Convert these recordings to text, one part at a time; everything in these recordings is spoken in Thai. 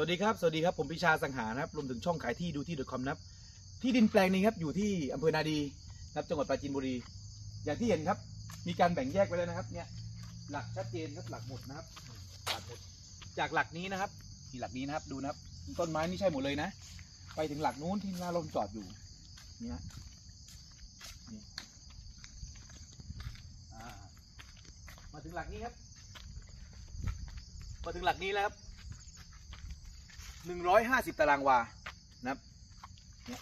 วัสดีครับ สวัสดีครับ ผมพิชาสังหารนะครับ รวมถึงช่องขายที่ดูที่ .com นะครับ ที่ดินแปลงนี้ครับ อยู่ที่อำเภอนาดีนะครับ จังหวัดปราจีนบุรี อย่างที่เห็นครับ มีการแบ่งแยกไว้แล้วนะครับ เนี่ย หลักชัดเจนครับ หลักหมดนะครับ หลักหมด จากหลักนี้นะครับที่หลักนี้นะครับ ดูนะครับ ต้นไม้นี่ใช่หมดเลยนะ ไปถึงหลักนู้นที่หน้ารถจอดอยู่ เนี่ยมาถึงหลักนี้ครับ มาถึงหลักนี้แล้วครับ หนึ่งร้อยห้าสิบตารางวานะครับเนี่ย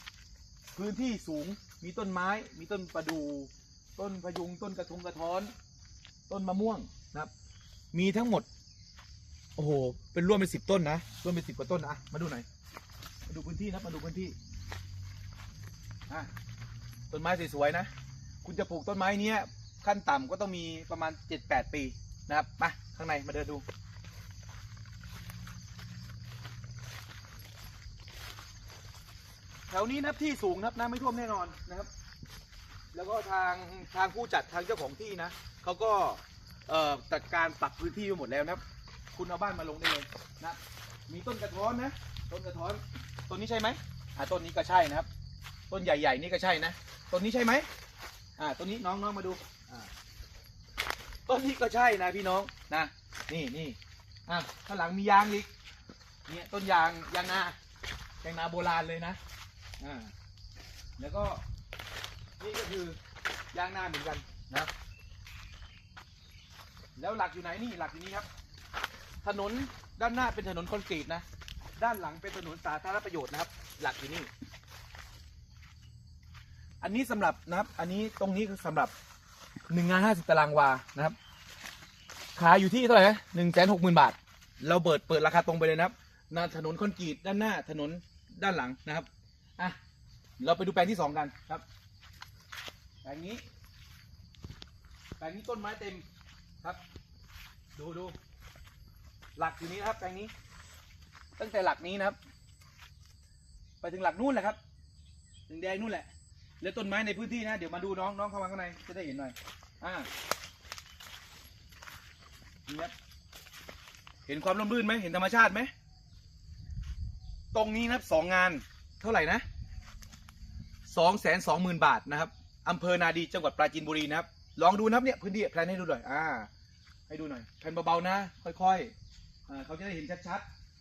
พื้นที่สูงมีต้นไม้ มีต้นประดูต้นพยุงต้นกระทงกระท้อน ต้นมะม่วงนะครับ มีทั้งหมด โอ้โห เป็นร่วมเป็นสิบต้นนะร่วมเป็นสิบกว่าต้นนะมาดูหน่อยมาดูพื้นที่นะมาดูพื้นที่อะต้นไม้สวยๆนะ คุณจะปลูกต้นไม้เนี้ยขั้นต่ำก็ต้องมีประมาณเจ็ดแปดปีนะครับมาข้างในมาเดินดู แถวนี้นะครับที่สูงนะครับน้ำไม่ท่วมแน่นอนนะครับ แล้วก็ทางทางผู้จัดทางเจ้าของที่นะเขาก็เอ่อจัดการปรับพื้นที่ไปหมดแล้วนะครับ คุณเอาบ้านมาลงได้เลยนะมีต้นกระท้อนนะต้นกระท้อนต้นนี้ใช่ไหมอ่าต้นนี้ก็ใช่นะครับ ต้นใหญ่ๆนี่ก็ใช่นะต้นนี้ใช่ไหมอ่าต้นนี้น้องน้องมาดูอ่าต้นนี้ก็ใช่นะพี่น้องนะ นี่นี่อะข้างหลังมียางอีกเนี่ยต้นยางยางนายางนาโบราณเลยนะ อ่าแล้วก็นี่ก็คือยางนาเหมือนกันนะแล้วหลักอยู่ไหนนี่หลักอยู่นี้ครับ ถนนด้านหน้าเป็นถนนคอนกรีตนะ ด้านหลังเป็นถนนสาธารณประโยชน์นะครับ หลักอยู่นี่ อันนี้สำหรับนะครับ อันนี้ตรงนี้คือสำหรับหนึ่งงานห้าสิบตารางวานะครับ ขายอยู่ที่เท่าไหร่หนึ่งแสนหกหมื่นบาท เราเปิดเปิดราคาตรงไปเลยนะครับนถนนคอนกรีตด้านหน้าถนนด้านหลังนะครับ เราไปดูแปลงที่สองกันครับ แปลงนี้ แปลงนี้ต้นไม้เต็มครับ ดูดู หลักอยู่นี้นะครับ แปลงนี้ ตั้งแต่หลักนี้นะครับ ไปถึงหลักนู่นแหละครับถึงแดงนู่นแหละ แล้วต้นไม้ในพื้นที่นะ เดี๋ยวมาดูน้องน้องเข้ามาข้างในจะได้เห็นหน่อย อ่านี่ครับเห็นความร่มรื่นไหมเห็นธรรมชาติไหม ตรงนี้นะครับสองงานเท่าไหร่นะ สองแสนสองหมื่นบาทนะครับอำเภอนาดีจังหวัดปราจีนบุรีนะครับลองดูนะครับเนี่ยพื้นที่แพลนให้ดูหน่อยอ่าให้ดูหน่อยแพลนเบาๆนะ ค่อยๆอ่าเขาจะได้เห็นชัด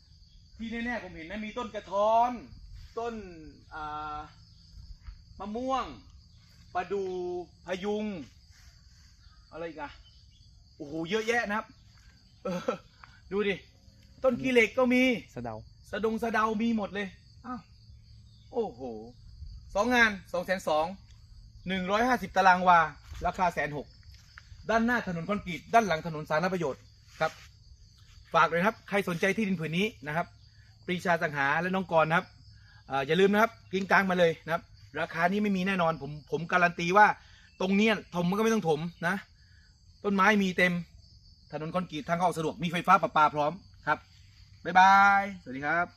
ๆ ที่แน่ๆผมเห็นนะมีต้นกระท้อน ต้นอ่ามะม่วงประดูพะยุง อะไรอีกอะโอ้โหเยอะแยะนะครับเออดูดิ ต้นกีเหล็กก็มี สะเดา สะดงสะเดามีหมดเลย อ้าว โอ้โห สองงานสองแสนสองหนึ่งร้อยห้าสิบตารางวา ราคาแสนหกด้านหน้าถนนคอนกรีตด้านหลังถนนสาธารณประโยชน์ครับ ฝากเลยครับ ใครสนใจที่ดินผืนนี้นะครับ ปรีชาสังหาและน้องกรนะครับอาอย่าลืมนะครับกิ้งกลางมาเลยนะครับ ราคานี้ไม่มีแน่นอนผมผมการันตีว่าตรงเนี้ยถมมันก็ไม่ต้องถมนะ ต้นไม้มีเต็ม ถนนคอนกรีตทางเข้าสะดวกมีไฟฟ้าประปาพร้อมครับบ๊ายบาย สวัสดีครับ